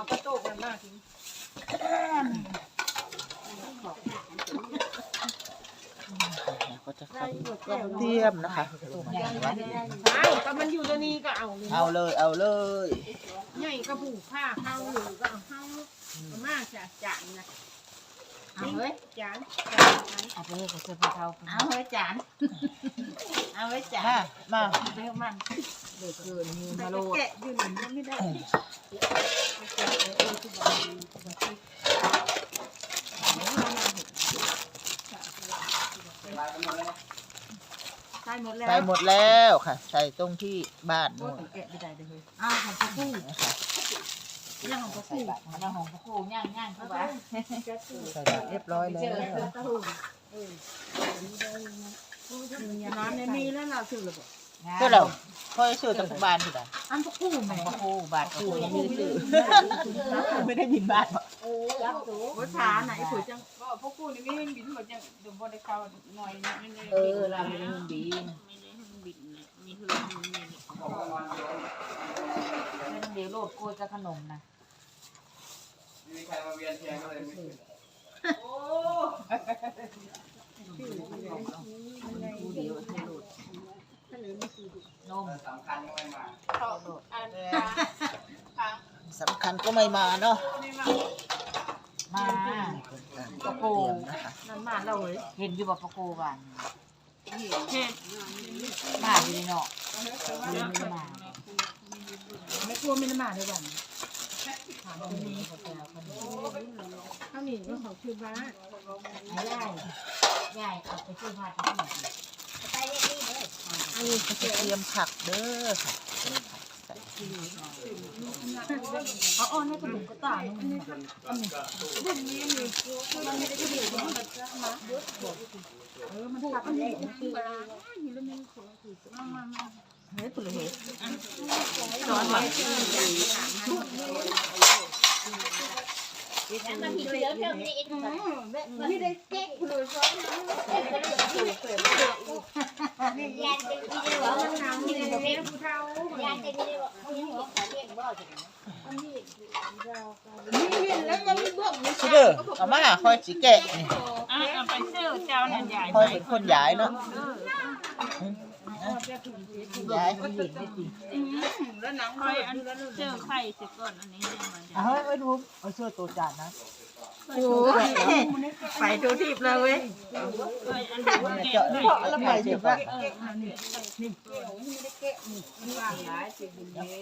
เอากระโตกมันมาทิ้งก็จะขับเทียมนะคะใช่ก็มันอยู่ตัวนี้ก็เอาเลยเอาเลยเอาเลยใหญ่ก็ผูกผ้าเข้าอยู่ก็เอาเข้าเอามาจากจานนะ เอาเฮ้ยจานเอาไปให้เขาเสื้อผ้าเทาเอาเฮ้ยจานเอาเฮ้ยจานมามาเร็วมันเดือดเกินมือแต่มาโลก็ดแกะอยู่หนึ่งยังไม่ได้ใส่หมดแล้วใส่หมดแล้วค่ะ ใส่ตรงที่บ้านโอ้นู่นยแกะไม่ได้เลยอ้าวของพ่อคู่นะคะ ย่างของพ่อคู่ย่างของพ่อคู่ย่างย่างเข้าไปใส่เรียบร้อยแล้วน้ำในนี้แล้วเราถือหระบบก็เราค่อยซื้อตะกุบานที่ไหนอันพ่อคู่แม่พ่อครูบาทครูยังไม่ได้ซื้อไม่ได้บินบาทหรอกภาษาไหนถือจังก็พวกกูนี่ไม่ให้บินหมดจังเดี๋ยวบ่ได้เข้าหน่อยนี่เออเราไม่ได้เงินดีไม่ได้ให้บินมีเฮือมีนี่ไม่ต้อง เดี๋ยวโลดกลัวจะขนมนะมีใครมาเวียนเทียนก็เลยไม่ขึ้นกูเดียวให้โลดนมสำคัญก็ไม่มาเขาอันสำคัญก็ไม่มาเนาะมามาตะโกนนะคะนั่นมาเราเลยเห็นอยู่บ่ปะโกบ้านเฮ็ดมาอยู่ในเนาะไม่ได้มา ไม่กลัวไม่ได้มาด้วยวันข้าวหนีก็ของคือบ้านไอ้ยายยายเอาไปซื้อผ้าที่ไหนอันนี้ก็จะเตรียมผักเด้อค่ะใส่เอาอ้อนให้กระดูกกระต่ายมันนี่เออมันทับมันหนีเฮ้ยคุณเลยสอนไว้ที่ได้เจ๊กเลยซ้อนยานจะมีได้ว่ามันหนาวนี่เลยเป็นผู้เฒ่ายานะมาเขายังบอกเขา เรียกบ่สินี่เห็นแล้วมันมีเบื้องมีชิเด้อเอามาคอยสิแกะนี่อะเอาไปซื้อเจ้านั่นใหญ่ค่อยเป็นคนย้ายเนาะ ย้ายแล้วหนังค่อยอันซื้อไข่สิก่อนอันนี้เนี่ยมันจะเอาให้ไว้ดูเอาเสื้อตัวจานนะโอ้ยไปดูทิพย์เลยเว้ยค่อยอันเดียวเจาะเพาะแล้วไปสิว่า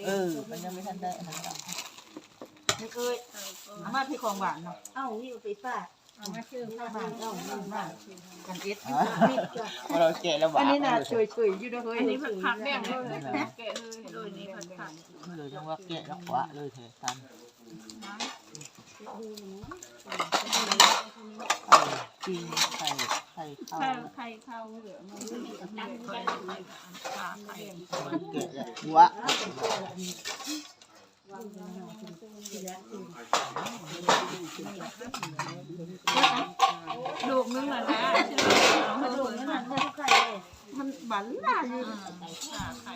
เออมันยังไม่ทันได้อันนั้นหรอกไม่เคยเอามาที่ของหวานเนาะเอ้าวิวไปป้าเอามาชื่อข้าวบ้านเอ้าวิวมากัน เอ็ดอ๋อพอเราแกะแล้วหวานอันนี้น่ะเลเฉยยเฉยๆอยู่ด้วยเฮ้ยอันนี้ผัดผักแบ่งเลยแกะเลยโดยนี้ผัดผักเลยจังว่าแกะแล้วขวะเลยเถอะทันปิ้งไข่ไข่ข้าไข่วไข่เข้าเหลือมันตั้งไข่ไข่ขาไข่มันแกะแล้วหัว ลูกนึงอะนะเอาให้ลูกนึงอะมันบันล่าอยู่ไข่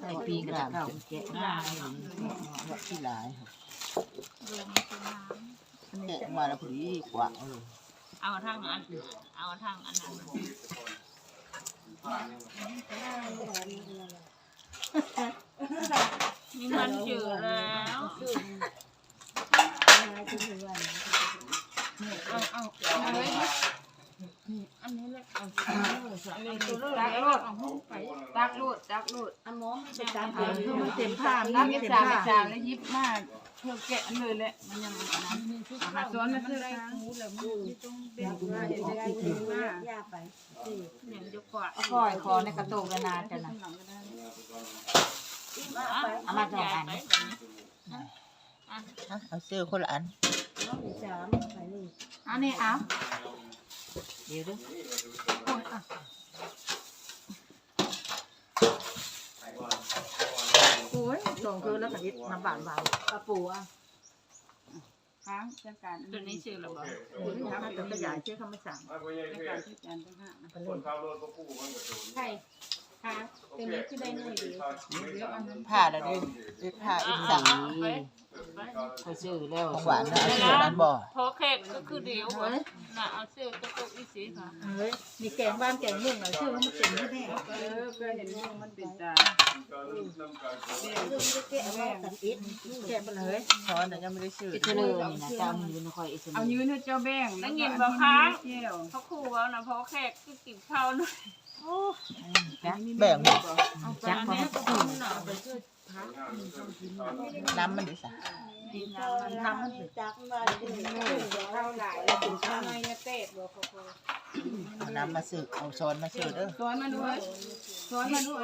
ใส่ปีกระเก่าแกะหน้าให้ดูว่าที่หลายครับลงคือน้ำแกะมาแล้วพอดีกว่าเอาทางอันเอาทางอันนั้น นี่มันจืดแล้วเอาเอาเอาไว้อันนี้แหละเอาอันนี้ตัวเลือกตักล้วโลดตักโลดตักโลดอันหมอไมันจะตามเอาให้เต็มผ้าตันี่เต็มจานผ้าจานแล้วยิบมาเพื่อแกะเลยแหละมันยังอันนั้นมาสอนมาซื้อได้คูแล้วมือที่ต้องเด็กมาเห็นได้คูมาย่าไปยังจะกว่าเอาคอยคอในกระโตกระนาจะนะเอามาสองอันเอาเสื้อคนละอันน้องสามไปนี่อันนี้เอาเดี๋ยวดู โอ้ย สองคือแล้วก็ยิดน้ำบานบานกระปูอะค้างจัดการตัวนี้ชื่ออะไรบ้างโอ้ยทำให้ตัวใหญ่เชื่อคำไม่สั่งไม่พ่อใหญ่จัดเพื่อการจัดการต่างหากคนขับรถก็กู้มันก็โดนไข่ไข่ ค่ะเต็มนี้คือได้หน่วยเดียวผ้าแล้วดิดิผ้าอีกสั่งไปไปซื้อแล้วของหวานนะเอาชื่อนั้นบ่พอแขกก็คือเดียวน่ะเอาซื้อกระตุกอีสีค่ะเฮ้ยมีแกงบ้านแกงเมืองเหรอชื่อมันเต็มที่แน่เออก็เห็นว่ามันเป็นตาเรื่องไม่ได้แกะว่าตัดอิดแกะไปเลยช้อนน่ะยังไม่ได้ชื่ออิตาลีนี่นะเจ้ามือนะคอยอิตาเอาลียืนให้เจ้าแบ่งได้ยินบ่คะเที่ยวเขาคู่ว่านะพอแขกคือกินข้าวหน่อย แบ่งบ่จักบ่คู่น่ะไปซื้อน้ำมันดิสะน้ำมันจากมาเลยข้าวหลายแล้วถึงข้าวน้อยเนี่ยเตะบ่เขาเอน้ำมาซื้อเอาช้อนมาซื้อเด้อสอนมาด้วยสอนมาด้วย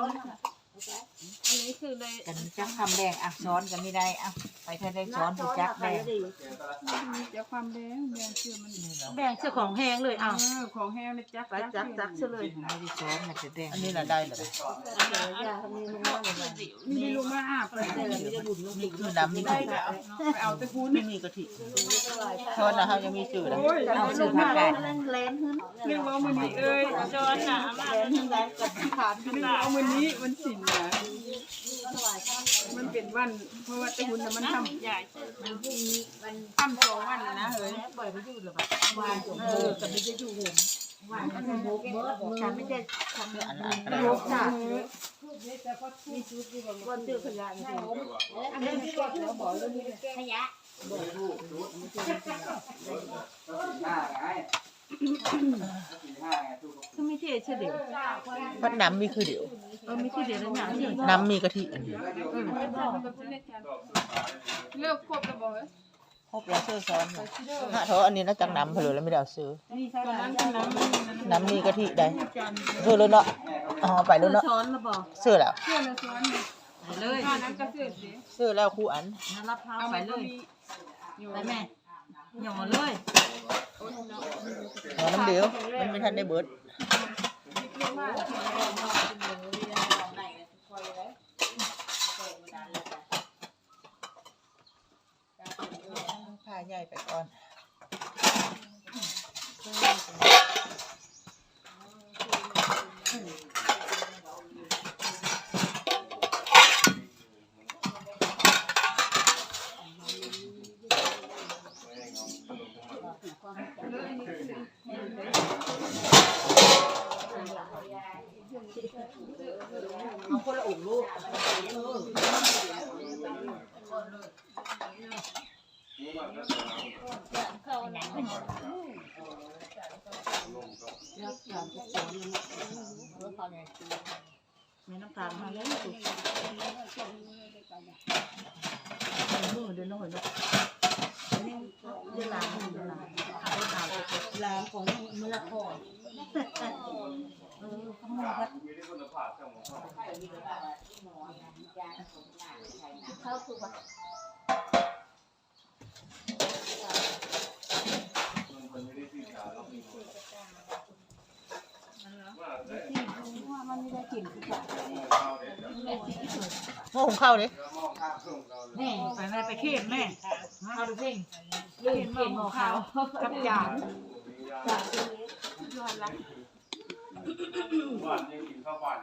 อันนี้คือเลยกันจักคำแดงอะช้อนกันไม่ได้อะไปถ้าได้ช้อนไปจักแดงเดี๋ยวความแดงแดงเชื่อมันนี่เนาะแบ่งเสื้อของแห้งเลยเออ้าวอของแห้งเลยจักไปจักจักเสื้อเลยไม่ได้ช้อนน่ะจะแดงอันนี้น่ะได้เหรออย่าทำนี้มันน่าเลยนี่ลูกมาอาบไปแต่ไม่ได้บุญลูกนี่คือน้ำนี่ได้คือไปเอาไปเอาตะกูนไม่มีกะทิช้อนนะเขายังมีชื่อนะเอาซื้อผักกาดแลนขึ้นเรียกว่ามันนี่เอ้ยจอนน่ะมาแลนขึ้นได้กับขาดเรียกว่ามันนี้มันสินนะมัน เป็นวัน เพราะว่าตะกูนน่ะมันทำใหญ่ทำสองวันนะเฮ้ยปล่อยไปอยู่หรือเปล่าวานเออกับไม่ได้อยู่ห่มวานมันโบกเบิร์ดฉันไม่ได้ทำอันนั้นอันไม่นั้นรู้จ้ะวันเจอขยะจริงอันนี้ที่ก็แล้วบอกเรื่องนี้ขยะห้าไงสี่ห้าไงทุกๆคือไม่เท่เฉลี่ยวัดน้ำมีคือเดียวเออไม่เท่เดียวแล้วอย่างนี้น้ำมีกะทิอันเดียวเลิกครบแล้วบอกเอ้ยครบแล้วซื้อช้อนน่ะถ้าเธออันนี้น่าจังน้ำเผลอแล้วไม่ได้เอาซื้อนี่ตอนนั้นตอนนั้นน้ำมีกะทิได้ซื้อเลยเนาะอ๋อไปแล้วเนาะช้อนมาบอกซื้อแล้วเชื่อเลยสอนเลยเลยตอนนั้นก็เชื่อสิซื้อแล้วคู่อันน้ำรับพร้าวเอาไปไปเลเลยยไปแม่ หย่อเลยเอาน้ำเดียว มันไม่ทันได้เบิดผ้าใหญ่ไปก่อน เอาคนละอุ่มลูกเขาหนังมีน้ำตาลมาแล้วสุดมือเดินน้อยเนาะ เดี๋ยลางเดี๋ยวลางลางของมือละครเออข้างนอกมีที่คุณภาพของเขาเขาคือว่าคนคนไม่ได้ที่ขาเรามีคนว่าได้มันไม่ได้กินคือว่าข้าวเด็ดหม้อหุงข้าวดิ แล้วมองข้าวส่งเราเลยแม่ไปแม่ไปเข้มแม่เอาดูเพ่งเล่นเข็นหม้อขาวกับจานบ้านยังกินข้าวบ้าน